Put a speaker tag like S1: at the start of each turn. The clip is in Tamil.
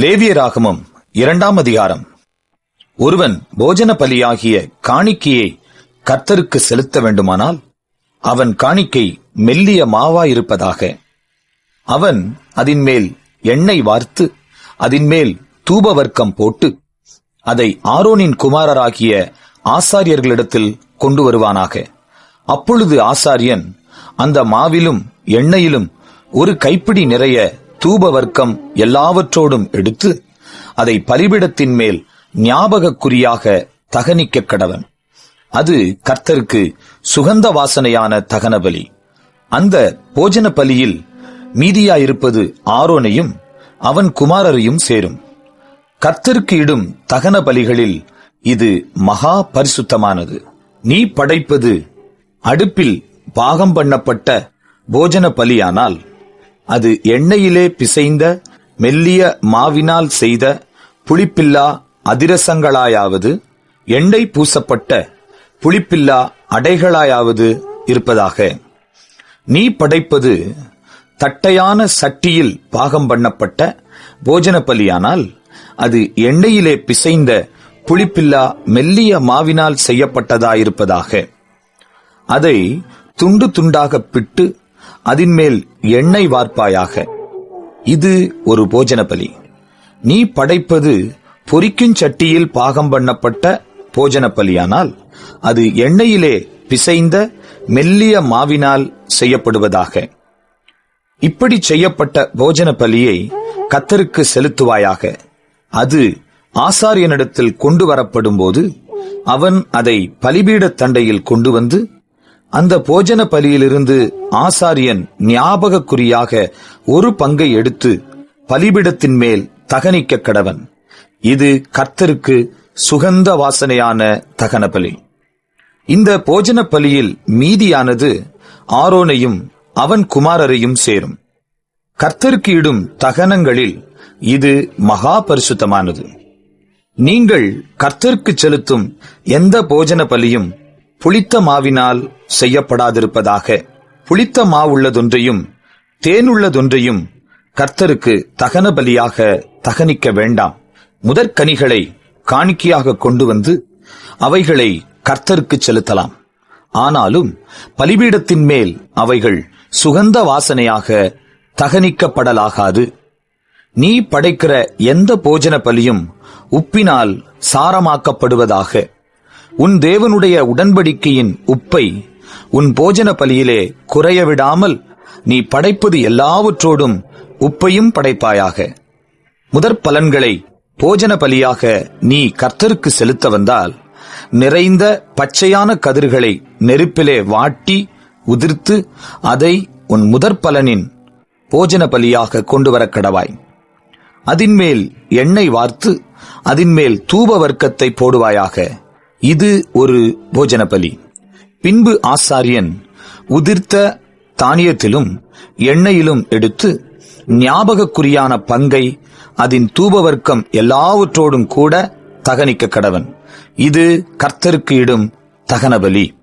S1: லேவியராகமம் இரண்டாம் அதிகாரம். ஒருவன் போஜன பலியாகிய காணிக்கையை கர்த்தருக்கு செலுத்த வேண்டுமானால் அவன் காணிக்கை மெல்லிய மாவாயிருப்பதாக. அவன் அதின்மேல் எண்ணெய் வார்த்து அதின்மேல் தூபவர்க்கம் போட்டு அதை ஆரோனின் குமாரராகிய ஆசாரியர்களிடத்தில் கொண்டு வருவானாக. அப்பொழுது ஆசாரியன் அந்த மாவிலும் எண்ணெயிலும் ஒரு கைப்பிடி நிறைய தூபவர்க்கம் எல்லாவற்றோடும் எடுத்து அதை பலிபிடத்தின் மேல் ஞாபகக் குறியாக தகனிக்க கடவன். அது கர்த்தருக்கு சுகந்த வாசனையான தகனபலி. அந்த போஜன பலியில் மீதியாயிருப்பது ஆரோனையும் அவன் குமாரரையும் சேரும். கர்த்தருக்கு இடும் தகன பலிகளில் இது மகா பரிசுத்தமானது. நீ படைப்பது அடுப்பில் பாகம் பண்ணப்பட்ட போஜன பலியானால் அது எண்ணெயிலே பிசைந்த மெல்லிய மாவினால் செய்த புளிப்பில்லா அதிரசங்களாயாவது எண்ணெய் பூசப்பட்ட புளிப்பில்லா அடைகளாயாவது இருப்பதாக. நீ படைப்பது தட்டையான சட்டியில் பாகம் பண்ணப்பட்ட போஜன பலியானால் அது எண்ணெயிலே பிசைந்த புளிப்பில்லா மெல்லிய மாவினால் செய்யப்பட்டதாயிருப்பதாக. அதை துண்டு துண்டாக பிட்டு அதின்மேல் எண்ணெய் வார்ப்பாயாக. இது ஒரு போஜன பலி நீ படைப்பது பொறிக்கும் சட்டியில் பாகம் பண்ணப்பட்ட போஜன பலியானால் அது எண்ணெயிலே பிசைந்த மெல்லிய மாவினால் செய்யப்படுவதாக. இப்படி செய்யப்பட்ட போஜன பலியை கத்தருக்கு செலுத்துவாயாக. அது ஆசாரியனிடத்தில் கொண்டு வரப்படும் போது அவன் அதை பலிபீடத் தண்டையில் கொண்டு வந்து அந்த போஜன பலியிலிருந்து ஆசாரியன் ஞாபகக் குறியாக ஒரு பங்கை எடுத்து பலிபீடத்தின் மேல் தகனிக்க கடவன். இது கர்த்தருக்கு சுகந்த வாசனையான தகன பலி இந்த போஜன பலியில் மீதியானது ஆரோனையும் அவன் குமாரரையும் சேரும். கர்த்தருக்கு இடும் தகனங்களில் இது மகா பரிசுத்தமானது. நீங்கள் கர்த்தருக்கு செலுத்தும் எந்த போஜன பலியும் புளித்த மாவினால் செய்யப்படாதிருப்பதாக. புளித்த மாவுள்ளதொன்றையும் தேனுள்ளதொன்றையும் கர்த்தருக்கு தகன பலியாக தகனிக்க வேண்டாம். முதற்கனிகளை காணிக்கையாக கொண்டு வந்து அவைகளை கர்த்தருக்கு செலுத்தலாம். ஆனாலும் பலிபீடத்தின் மேல் அவைகள் சுகந்த வாசனையாக தகனிக்கப்படலாகாது. நீ படைக்கிற எந்த போஜன பலியும் உப்பினால் சாரமாக்கப்படுவதாக. உன் தேவனுடைய உடன்படிக்கையின் உப்பை உன் போஜன பலியிலே குறைய விடாமல் நீ படைப்பது எல்லாவற்றோடும் உப்பையும் படைப்பாயாக. முதற் பலன்களை போஜன பலியாக நீ கர்த்தருக்கு செலுத்த வந்தால் நிறைந்த பச்சையான கதிர்களை நெருப்பிலே வாட்டி உதிர்த்து அதை உன் முதற் பலனின் போஜன பலியாக கொண்டு வர கடவாய். அதின்மேல் எண்ணெய் வார்த்து அதின்மேல் தூப வர்க்கத்தை போடுவாயாக. இது ஒரு போஜன பலி பின்பு ஆசாரியன் உதிர்த்த தானியத்திலும் எண்ணெயிலும் எடுத்து ஞாபகக்குறியான பங்கை அதன் தூபவர்க்கம் எல்லாவற்றோடும் கூட தகனிக்க கடவன். இது கர்த்தருக்கு இடும் தகனபலி.